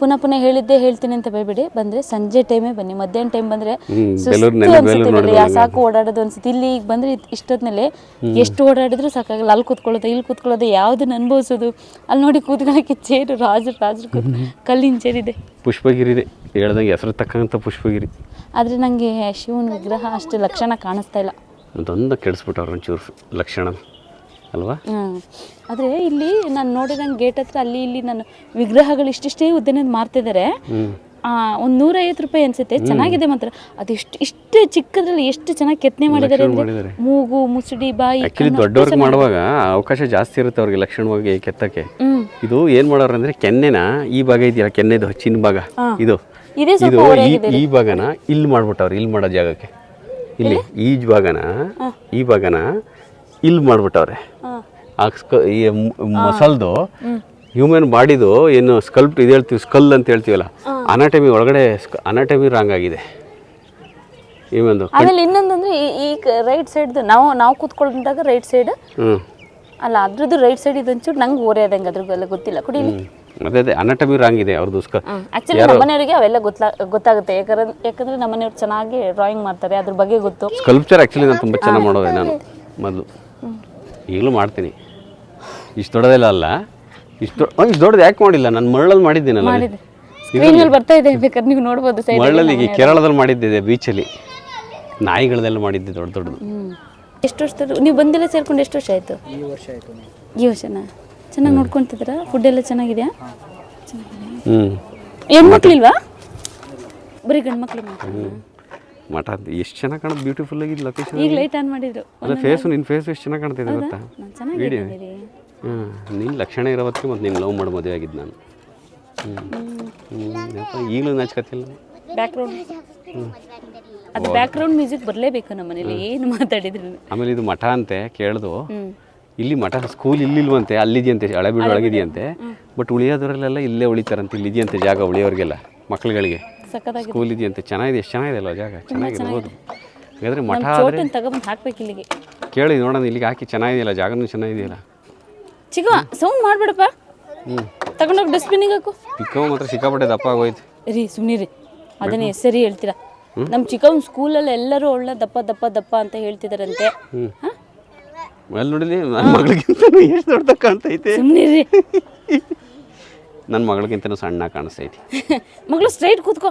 ಪುನಃ ಪುನಃ ಹೇಳಿದ್ದೆ ಹೇಳ್ತೀನಿ ಅಂತ ಬೇಬೇಡಿ ಬಂದ್ರೆ ಸಂಜೆ ಟೈಮೇ ಬನ್ನಿ. ಮಧ್ಯಾಹ್ನ ಟೈಮ್ ಬಂದ್ರೆ ಸುಸ್ತು ಅನ್ಸುತ್ತೆ ಯಾ ಸಾಕು ಓಡಾಡೋದು ಅನ್ಸುತ್ತೆ. ಇಲ್ಲಿ ಈಗ ಬಂದ್ರೆ ಇಷ್ಟೊತ್ತಿನಲ್ಲಿ ಎಷ್ಟು ಓಡಾಡಿದ್ರು ಸಾಕಾಗಲ್ಲ. ಅಲ್ಲಿ ಕೂತ್ಕೊಳ್ಳೋದು ಇಲ್ಲಿ ಕೂತ್ಕೊಳ್ಳೋದು ಯಾವ್ದನ್ನ ಅನುಭವಿಸೋದು. ಅಲ್ಲಿ ನೋಡಿ ಕೂತ್ಕೊಳ್ಳೋಕೆ ಚೇರು ರಾಜರು ರಾಜರು ಕಲ್ಲಿನ ಚೇರಿದೆ. ಇದೆ ಪುಷ್ಪಗಿರಿ ಇದೆ. ಹೇಳ್ದಂಗೆ ಹೆಸರು ತಕ್ಕಂಥ ಪುಷ್ಪಗಿರಿ. ಆದ್ರೆ ನನಗೆ ಶಿವನ ವಿಗ್ರಹ ಅಷ್ಟು ಲಕ್ಷಣ ಕಾಣಿಸ್ತಾ ಇಲ್ಲ. ಅದೊಂದು ಕೆಡಿಸ್ಬಿಟ್ಟವ್ರು ಒಂಚೂರು ಲಕ್ಷಣ ಅಲ್ವಾ? ಹ್ಞೂ ಆದರೆ ಇಲ್ಲಿ ನಾನು ನೋಡಿದಂಗೆ ಗೇಟ್ ಹತ್ರ ಅಲ್ಲಿ ಇಲ್ಲಿ ನಾನು ವಿಗ್ರಹಗಳು ಇಷ್ಟಿಷ್ಟೇ ಉದ್ದನೇದು ಮಾರ್ತಿದ್ದಾರೆ ಒಂದು ನೂರೈವತ್ತು ರೂಪಾಯಿ ಅನ್ಸುತ್ತೆ. ಚೆನ್ನಾಗಿದೆ ಮಾತ್ರ. ಅದೆಷ್ಟು ಇಷ್ಟು ಚಿಕ್ಕದ್ರಲ್ಲಿ ಎಷ್ಟು ಚೆನ್ನಾಗಿ ಕೆತ್ತನೆ ಮಾಡಿದ್ದಾರೆ ಅಂದ್ರೆ ಮೂಗು ಮುಸುಡಿ ಬಾಯಿ ದೊಡ್ಡವ್ರಿಗೆ ಮಾಡುವಾಗ ಅವಕಾಶ ಜಾಸ್ತಿ ಇರುತ್ತೆ ಅವ್ರಿಗೆ ಲಕ್ಷಣವಾಗಿ ಕೆತ್ತಕ್ಕೆ. ಇದು ಏನು ಮಾಡೋರು ಅಂದರೆ ಕೆನ್ನೆನ ಈ ಭಾಗ ಇದೆಯಲ್ಲ ಕೆನ್ನೆದು ಹಚ್ಚಿನ ಭಾಗ ಇದು. ಇದೇ ಈ ಭಾಗನ ಇಲ್ಲಿ ಮಾಡ್ಬಿಟ್ಟವ್ರು ಇಲ್ಲಿ ಮಾಡೋ ಜಾಗಕ್ಕೆ. ಇಲ್ಲಿ ಈ ಭಾಗನ ಈ ಭಾಗನ ಇಲ್ಲಿ ಮಾಡ್ಬಿಟ್ಟವ್ರೆ. ಈ ಮಸಲ್ದು ಹ್ಯೂಮನ್ ಬಾಡಿದು ಏನು ಸ್ಕಲ್ಪ್ ಇದು ಹೇಳ್ತೀವಿ ಸ್ಕಲ್ ಅಂತ ಹೇಳ್ತೀವಲ್ಲ? ಅನಾಟಮಿ ಒಳಗಡೆ ಅನಾಟಮಿ ರಾಂಗ್ ಆಗಿದೆ. ಒಂದು ಆಮೇಲೆ ಇನ್ನೊಂದಂದ್ರೆ ಈ- ರೈಟ್ ಸೈಡ್ ನಾವು ನಾವು ಕೂತ್ಕೊಂಡಾಗ ರೈಟ್ ಸೈಡ್ ಅಲ್ಲ ಅದ್ರದ್ದು ರೈಟ್ ಸೈಡ್ ಇದೊಂಚೂರು ನಂಗೆ ಓರೆ ಆದಂಗೆ ಅದ್ರದ್ದೆಲ್ಲ ಗೊತ್ತಿಲ್ಲ. ಕುಡೀಲಿ? ಅದೇ ಅದೇ ಅನಾಟಮಿ ರಾಂಗ್ ಇದೆ ಅವ್ರದ್ದು ಆಕ್ಚುಲಿ ನಮ್ಮನೆಯವರಿಗೆ ಅವೆಲ್ಲ ಗೊತ್ತಾ ಗೊತ್ತಾಗುತ್ತೆ. ಯಾಕಂದ್ರೆ ಯಾಕಂದ್ರೆ ನಮ್ಮನೆಯವ್ರು ಚೆನ್ನಾಗಿ ಡ್ರಾಯಿಂಗ್ ಮಾಡ್ತಾರೆ. ಅದ್ರ ಬಗ್ಗೆ ಗೊತ್ತು. ಸ್ಕಲ್ಪ್ಚರ್ ಆ್ಯಕ್ಚುಲಿ ನಾನು ತುಂಬ ಚೆನ್ನಾಗಿ ಮಾಡೋದೆ ನಾನು. ಮೊದಲು. ಈಗಲೂ ಮಾಡ್ತೀನಿ. ಇಷ್ಟು ದೊಡ್ಡದೆಲ್ಲ ಅಲ್ಲ. ಇಷ್ಟು ಇಷ್ಟು ದೊಡ್ಡದು ಯಾಕೆ ಮಾಡಿಲ್ಲ? ನಾನು ಮರಳಲ್ಲಿ ಮಾಡಿದ್ದೀನಲ್ಲ. ಸ್ಕ್ರೀನಲ್ಲಿ ಬರ್ತಾ ಇದೆ. ಬೇಕಾದ್ರೆ ನೀವು ನೋಡ್ಬೋದು ಸೈಡ್ ಮರಳಲ್ಲಿ ಈಗ ಕೇರಳದಲ್ಲಿ ಮಾಡಿದ್ದಿದೆ ಬೀಚಲ್ಲಿ ನಾಯಿಗಳದೆಲ್ಲ ಮಾಡಿದ್ದೆ ದೊಡ್ಡ ದೊಡ್ಡದು. ಎಷ್ಟು ವರ್ಷ ನೀವು ಬಂದೆಲ್ಲ ಸೇರ್ಕೊಂಡು ಎಷ್ಟು ವರ್ಷ ಆಯ್ತು? ಈ ವರ್ಷ ಆಯಿತು. ಈ ವರ್ಷನಾ? ಚೆನ್ನಾಗಿ ನೋಡ್ಕೊಂತಿದ್ರ? ಫುಡ್ ಎಲ್ಲ ಚೆನ್ನಾಗಿದೆಯಾ? ಹ್ಞೂ ಹೆಣ್ಮಕ್ಳಿಲ್ವಾ ಬರೀ ಗಂಡು ಮಕ್ಳು ಮಾತ್ರ. ಮಠ ಎಷ್ಟು ಚೆನ್ನಾಗಿ ಕಾಣೋದು ಬ್ಯೂಟಿಫುಲ್ ಆಗಿ ಲೊಕೇಶನ್ ಈಗ ಲೈಟ್ ಆನ್ ಮಾಡಿದ್ರು. ಅಲ್ಲ ಫೇಸು ನಿನ್ನ ಫೇಸ್ ಎಷ್ಟು ಚೆನ್ನಾಗಿ ಕಾಣ್ತಿದೆ ಗೊತ್ತಾ? ಚೆನ್ನಾಗಿ ಹಾಂ ನಿನ್ನ ಲಕ್ಷಣ ಇರೋವತ್ತಿಗೆ ಮತ್ತು ನೀನು ಲವ್ ಮಾಡಿ ಮದುವೆ ಆಗಿದ್ದು ನಾನು. ಹ್ಞೂ ಈಗಲೂ ನಾಚ್ಕತ್ತಿಲ್ಲ ಬ್ಯಾಕ್ಗ್ರೌಂಡ್ ಅದು ಬ್ಯಾಕ್ಗ್ರೌಂಡ್ ಮ್ಯೂಸಿಕ್ ಬರಲೇಬೇಕು ನಮ್ಮ ಮನೇಲಿ ಏನು ಮಾತಾಡಿದ್ರು. ಆಮೇಲೆ ಇದು ಮಠ ಅಂತೆ ಕೇಳ್ದು. ಇಲ್ಲಿ ಮಠ ಸ್ಕೂಲ್ ಇಲ್ಲಿಲ್ವಂತೆ ಅಲ್ಲಿದೆಯಂತೆ ಹಳೆಬೀಡು ಒಳಗಿದೆಯಂತೆ. ಬಟ್ ಉಳಿಯೋದ್ರಲ್ಲೆಲ್ಲ ಇಲ್ಲೇ ಉಳಿತಾರಂತೆ ಇಲ್ಲಿದೆಯಂತೆ ಜಾಗ ಉಳಿಯೋರಿಗೆಲ್ಲ ಮಕ್ಳುಗಳಿಗೆ ಸ್ಕೂಲ್ ಇದೆಯಂತೆ ಚೆನ್ನಾಗಿದೆ ಎಷ್ಟು ಚೆನ್ನಾಗಿದೆ ಅಲ್ವಾ ಜಾಗ? ಚೆನ್ನಾಗಿರ್ಬೋದು ಹಾಗಾದ್ರೆ ಮಠ ಆದರೆ ತಗೊಂಡು ಹಾಕ್ಬೇಕು ಇಲ್ಲಿಗೆ. ಕೇಳಿ ನೋಡೋಣ ಇಲ್ಲಿಗೆ ಹಾಕಿ ಚೆನ್ನಾಗಿದೆಯಲ್ಲ ಜಾಗನೂ ಚೆನ್ನಾಗಿದೆಯಲ್ಲ? ಚಿಕ್ಕ ಸೌಂಡ್ ಮಾಡ್ಬಿಡಪ್ಪ. ಹ್ಞೂ ತಗೊಂಡೋಗಿ ಡಸ್ಟ್ಬಿನ್ ಹಾಕು. ಚಿಕ್ಕವ್ ಮಾತ್ರ ಸಿಕ್ಕಾಪಟ್ಟೆ ದಪ್ಪ ಆಗೋಯ್ತು. ರೀ ಸುಮ್ಮನೆ ರೀ ಅದನ್ನೇ ಸರಿ ಹೇಳ್ತೀರಾ. ನಮ್ಮ ಚಿಕ್ಕವನ್ ಸ್ಕೂಲಲ್ಲಿ ಎಲ್ಲರೂ ಒಳ್ಳೆ ದಪ್ಪ ದಪ್ಪ ದಪ್ಪ ಅಂತ ಹೇಳ್ತಿದಾರಂತೆ. ಅಲ್ಲಿ ನೋಡಿಲಿ ನನ್ನ ಮಗಳಿಗಿಂತ ಎಷ್ಟು ದೊಡ್ಡ ಕಾಣ್ತೈತೆ ನನ್ನ ಮಗಳಿಗಿಂತನೂ ಸಣ್ಣ ಕಾಣಿಸ್ತೈತಿ. ಮಗಳು ಸ್ಟ್ರೈಟ್ ಕೂತ್ಕೋ.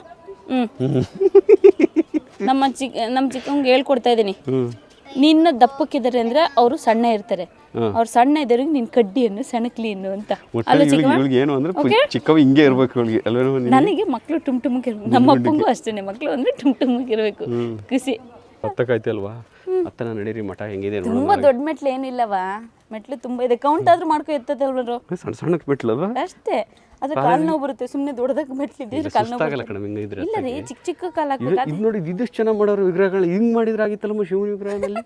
ನಮ್ಮ ಚಿಕ್ಕ ನಮ್ಮ ಚಿಕ್ಕವಂಗೆ ಹೇಳ್ಕೊಡ್ತಾ ಇದ್ದೀನಿ. ನಿನ್ನ ದಪ್ಪಕ್ಕಿದ್ದಾರೆ ಅಂದ್ರೆ ಅವರು ಸಣ್ಣ ಇರ್ತಾರೆ. ಅವ್ರು ಸಣ್ಣ ಇದ್ದವ್ರಿಗೆ ನಿನ್ ಕಡ್ಡಿಯನ್ನು ಸಣಕ್ಲಿ ಅಂತ. ಅಲ್ಲ ಚಿಕ್ಕಮ್ಮ ಇವಳಿಗೆ ಏನು ಅಂದ್ರೆ ಚಿಕ್ಕವ ಹಿಂಗೆ ಇರ್ಬೇಕು ಇವಳಿಗೆ. ಅಲ್ವೇನೋ ನೀನು ನನಗೆ ಮಕ್ಕಳು ಟುಮ್ ಟುಮ್ಗೆ ಇರ್ಬೇಕು. ನಮ್ಮ ಅಪ್ಪಂಗೂ ಅಷ್ಟೇನೆ. ಮಕ್ಕಳು ಅಂದ್ರೆ ಟುಮ್ ಟುಮ್ಗೆ ಇರಬೇಕು. ಖುಷಿ. ಅಲ್ವಾ? ಹತ್ತನ ನಡೀರಿ ಮಠ ಹೆಂಗಿದೆ ತುಂಬಾ ದೊಡ್ಡ ಮೆಟ್ಲು ಏನಿಲ್ಲವಾ? ಮೆಟ್ಲು ತುಂಬಾ ಇದೆ. ಕೌಂಟ್ ಆದ್ರೂ ಮಾಡ್ಕೊ ಎತ್ತದಲ್ವರು ಸಣ್ಣ ಸಣ್ಣಕ್ಕೆ ಬಿಟ್ಲಲ್ವಾ ಅಷ್ಟೇ. ಅದು ಕಾಲು ನೋವು ಬರುತ್ತೆ. ಸುಮ್ಮನೆ ದೊಡ್ಡದಾಗ ಮೆಟ್ಲು ಇದ್ರೆ ಕಾಲು ನೋವು ಕಣ ಹಿಂಗೆ ಇದ್ರೆ ಇಲ್ಲ ರೀ ಚಿಕ್ಕ ಚಿಕ್ಕ ಕಾಲ ಇದು ನೋಡಿ ಇದಿಷ್ಟು ಚೆನ್ನಾಗಿ ಮಾಡೋರು ವಿಗ್ರಹಗಳು ಹಿಂಗೆ ಮಾಡಿದ್ರೆ ಆಗಿತ್ತಲ್ಲಮ್ಮ ಶಿವನ ವಿಗ್ರಹದಲ್ಲಿ?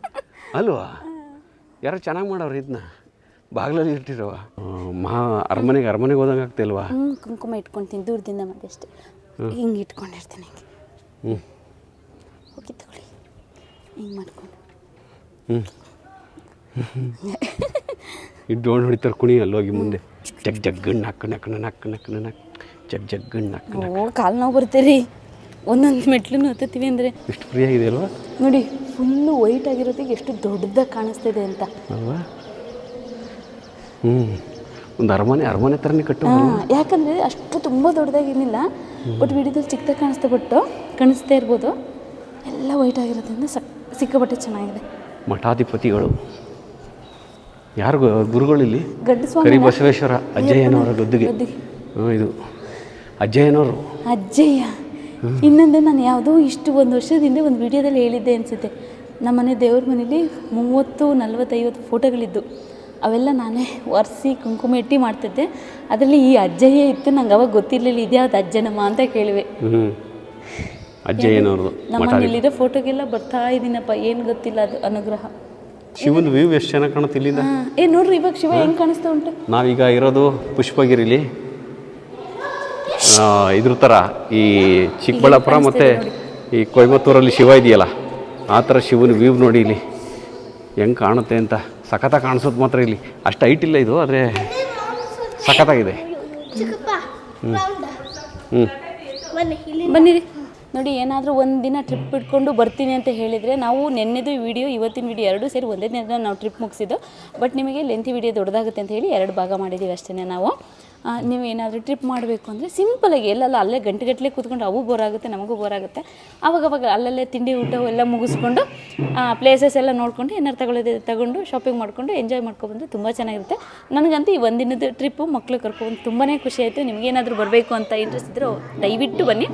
ಅಲ್ವಾ? ಯಾರೋ ಚೆನ್ನಾಗಿ ಮಾಡೋರು ಇದನ್ನ ಬಾಗ್ಲಲ್ಲಿ ಇರ್ತಿರವ ಮಹಾ ಅರಮನೆಗೆ ಅರಮನೆಗೆ ಹೋದಂಗೆ ಆಗ್ತಿಲ್ವಾ ಹ್ಞೂ ಕುಂಕುಮ ಇಟ್ಕೊಳ್ತೀನಿ ದೂರದಿಂದ ಮತ್ತೆ ಅಷ್ಟೇ. ಹಿಂಗೆ ಇಟ್ಕೊಂಡಿರ್ತೀನಿ ಹಿಂಗೆ. ಹ್ಞೂ ಹೋಗಿ ತಗೊಳ್ಳಿ. ಹಿಂಗೆ ಮಾಡ್ಕೊಂಡು. ಹ್ಞೂ ಇಡ್ಡೋಣ ಹೊಡಿತಾರೆ ಕುಣಿ ಅಲ್ಲೋಗಿ ಮುಂದೆ. ಜಗ್ ಜಗ್ಗಣ್ಣ ನಕ್ಕ ನಕ್ಕ ನಕ್ಕ ನಕ್ಕ ನಕ್ ಜಗ್ ಜಗ್ಗಣ್ಣ ನಕ್ಕ ಓ ಕಾಲು ನೋವು ಬರ್ತೀರಿ ಒಂದೊಂದು ಮೆಟ್ಲು ಹತ್ತುತ್ತೀವಿ ಅಂದರೆ. ಎಷ್ಟು ಫ್ರೀ ಆಗಿದೆ ಅಲ್ವಾ ನೋಡಿ ಫುಲ್ಲು ವೈಟ್ ಆಗಿರೋದಕ್ಕೆ ಎಷ್ಟು ದೊಡ್ಡದಾಗಿ ಕಾಣಿಸ್ತಿದೆ ಅಂತ. ಅಲ್ವಾ? ಹ್ಞೂ ಒಂದು ಅರಮನೆ ಅರಮನೆ ಥರನೇ ಕಟ್ಟು ಹಾಂ ಯಾಕಂದರೆ ಅಷ್ಟು ತುಂಬ ದೊಡ್ಡದಾಗಿರಲಿಲ್ಲ. ಬಟ್ ವಿಡಿಯೋದಲ್ಲಿ ಚಿಕ್ಕದಾಗಿ ಕಾಣಿಸ್ತಾ ಬಿಟ್ಟು ಕಾಣಿಸ್ತಾ ಇರ್ಬೋದು. ಎಲ್ಲ ವೈಟ್ ಆಗಿರೋದ್ರಿಂದ ಸಕ್ ಸಿಕ್ಕಾಪಟ್ಟೆ ಚೆನ್ನಾಗಿದೆ. ಮಠಾಧಿಪತಿಗಳು. ಯಾರು ಗುರುಗಳಿಲ್ಲಿ ಕರಿ ಬಸವೇಶ್ವರ ಅಜ್ಜಯ್ಯನವರ ಗದ್ದುಗೆ. ಗದ್ದುಗೆ. ಇದು ಅಜ್ಜಯ್ಯನವರು. ಅಜ್ಜಯ್ಯ. ಇನ್ನೊಂದು ನಾನು ಯಾವುದೋ ಇಷ್ಟು ಒಂದು ವರ್ಷದಿಂದ ಒಂದು ವಿಡಿಯೋದಲ್ಲಿ ಹೇಳಿದ್ದೆ ಅನಿಸುತ್ತೆ. ನಮ್ಮ ಮನೆ ದೇವ್ರ ಮನೇಲಿ ಮೂವತ್ತು ನಲ್ವತ್ತೈವತ್ತು ಫೋಟೋಗಳಿದ್ದು. ಅವೆಲ್ಲ ನಾನೇ ಒರೆಸಿ ಕುಂಕುಮ ಇಟ್ಟು ಮಾಡ್ತಿದ್ದೆ. ಅದರಲ್ಲಿ ಈ ಅಜ್ಜಯ್ಯ ಇತ್ತು ನಂಗೆ ಅವಾಗ ಗೊತ್ತಿರಲಿಲ್ಲ ಇದ್ಯಾವ್ದು ಅಜ್ಜನಮ್ಮ ಅಂತ ಕೇಳಿವೆ. ಅಜ್ಜಯ್ಯನವ್ರದ್ದು ಇಲ್ಲಿದೆ ಫೋಟೋಗೆಲ್ಲ ಬರ್ತಾ ಇದ್ದೀನಪ್ಪ ಏನು ಗೊತ್ತಿಲ್ಲ ಅದು ಅನುಗ್ರಹ. ಶಿವನ ವ್ಯೂ ಎಷ್ಟು ಚೆನ್ನಾಗಿ ಕಾಣುತ್ತೆ ಇಲ್ಲಿಂದ? ಏ ನೋಡ್ರಿ ಇವಾಗ ಶಿವ ಹೆಂಗೆ ಕಾಣಿಸ್ತಾ ಉಂಟು? ನಾವೀಗ ಇರೋದು ಪುಷ್ಪಗಿರಿಲಿ. ಆ, ಇದ್ರ ಥರ ಈ ಚಿಕ್ಕಬಳ್ಳಾಪುರ ಮತ್ತು ಈ ಕೊಯಮತ್ತೂರಲ್ಲಿ ಶಿವ ಇದೆಯಲ್ಲ ಆ ಥರ ಶಿವನ ವ್ಯೂ ನೋಡಿ ಇಲ್ಲಿ. ಹೆಂಗೆ ಕಾಣುತ್ತೆ ಅಂತ. ಸಖತ ಕಾಣಿಸೋದು ಮಾತ್ರ ಇಲ್ಲಿ. ಅಷ್ಟು ಹೈಟ್ ಇಲ್ಲ ಇದು ಆದರೆ ಸಖತ್ತಾಗಿದೆ. ಹ್ಞೂ ಹ್ಞೂ ಬನ್ನಿರಿ. ನೋಡಿ, ಏನಾದರೂ ಒಂದು ದಿನ ಟ್ರಿಪ್ ಇಟ್ಕೊಂಡು ಬರ್ತೀನಿ ಅಂತ ಹೇಳಿದರೆ ನಾವು ನೆನ್ನೆದು ವಿಡಿಯೋ ಇವತ್ತಿನ ವಿಡಿಯೋ ಎರಡೂ ಸೇರಿ ಒಂದೇ ದಿನದ ನಾವು ಟ್ರಿಪ್ ಮುಗಿಸಿದ್ದು. ಬಟ್ ನಿಮಗೆ ಲೆಂತಿ ವಿಡಿಯೋ ದೊಡ್ಡದಾಗುತ್ತೆ ಅಂತ ಹೇಳಿ ಎರಡು ಭಾಗ ಮಾಡಿದ್ದೀವಿ ಅಷ್ಟೇ ನಾವು. ನೀವು ಏನಾದರೂ ಟ್ರಿಪ್ ಮಾಡಬೇಕು ಅಂದರೆ ಸಿಂಪಲಾಗಿ ಎಲ್ಲೆಲ್ಲ ಅಲ್ಲೇ ಗಂಟೆಗಟ್ಟಲೆ ಕೂತ್ಕೊಂಡು ಅವು ಬೋರ್ ಆಗುತ್ತೆ, ನಮಗೂ ಬೋರ್ ಆಗುತ್ತೆ. ಅಲ್ಲಲ್ಲೇ ತಿಂಡಿ, ಊಟ ಎಲ್ಲ ಮುಗಿಸ್ಕೊಂಡು ಪ್ಲೇಸಸ್ ಎಲ್ಲ ನೋಡಿಕೊಂಡು ಏನಾರು ತಗೊಳ್ಳೋದು ತಗೊಂಡು ಶಾಪಿಂಗ್ ಮಾಡಿಕೊಂಡು ಎಂಜಾಯ್ ಮಾಡ್ಕೊಬಂದು ತುಂಬ ಚೆನ್ನಾಗಿರುತ್ತೆ. ನನಗಂತೂ ಈ ಒಂದಿನದ ಟ್ರಿಪ್ಪು ಮಕ್ಕಳು ಕರ್ಕೊಂಡು ತುಂಬಾ ಖುಷಿ ಆಯಿತು. ನಿಮಗೇನಾದರೂ ಬರಬೇಕು ಅಂತ ಇಂಟ್ರೆಸ್ಟ್ ಇದ್ದರೂ ದಯವಿಟ್ಟು ಬನ್ನಿ.